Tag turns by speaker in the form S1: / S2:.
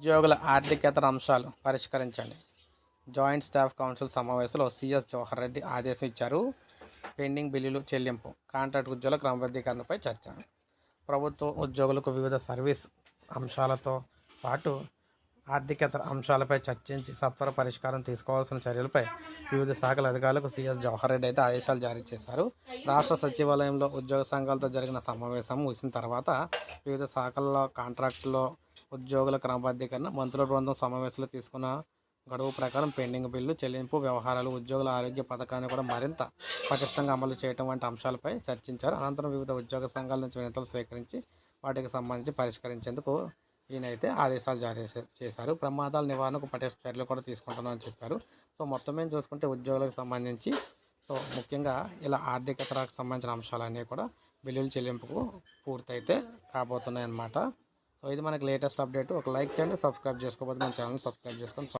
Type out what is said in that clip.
S1: ఉద్యోగుల ఆర్థికేతర అంశాలు పరిష్కరించండి. జాయింట్ స్టాఫ్ కౌన్సిల్ సమావేశంలో సిఎస్ జవహర్ రెడ్డి ఆదేశం ఇచ్చారు. పెండింగ్ బిల్లులు చెల్లింపు కాంట్రాక్ట్ ఉద్యోగుల క్రమబద్ధీకరణపై చర్చ. ప్రభుత్వ ఉద్యోగులకు వివిధ సర్వీస్ అంశాలతో పాటు ఆర్థికేతర అంశాలపై చర్చించి సత్వర పరిష్కారం తీసుకోవాల్సిన చర్యలపై వివిధ శాఖల అధికారులకు సీఎస్ జవహర్ రెడ్డి అయితే ఆదేశాలు జారీ చేశారు. రాష్ట్ర సచివాలయంలో ఉద్యోగ సంఘాలతో జరిగిన సమావేశం ముగిసిన తర్వాత వివిధ శాఖల్లో కాంట్రాక్టులో ఉద్యోగుల క్రమబద్ధీకరణ మంత్రుల బృందం సమావేశంలో తీసుకున్న గడువు ప్రకారం పెండింగ్ బిల్లు చెల్లింపు వ్యవహారాలు ఉద్యోగుల ఆరోగ్య పథకాన్ని కూడా మరింత పటిష్టంగా అమలు చేయడం వంటి అంశాలపై చర్చించారు. అనంతరం వివిధ ఉద్యోగ సంఘాల నుంచి వినతులు స్వీకరించి వాటికి సంబంధించి పరిష్కరించేందుకు ఈయనైతే ఆదేశాలు జారీ చేశారు. ప్రమాదాల నివారణకు పటిష్ట చర్యలు కూడా తీసుకుంటున్నామని చెప్పారు. సో మొత్తం మీద చూసుకుంటే ఉద్యోగులకు సంబంధించి సో ముఖ్యంగా ఇలా ఆర్థికతరకు సంబంధించిన అంశాలన్నీ కూడా బిల్లుల చెల్లింపుకు పూర్తయితే కాబోతున్నాయి అన్నమాట సో ఇది మనకి లేటెస్ట్ అప్డేట్. ఒక లైక్ చేయండి సబ్స్క్రైబ్ చేసుకోకపోతే మన ఛానల్ సబ్స్క్రైబ్ చేసుకొని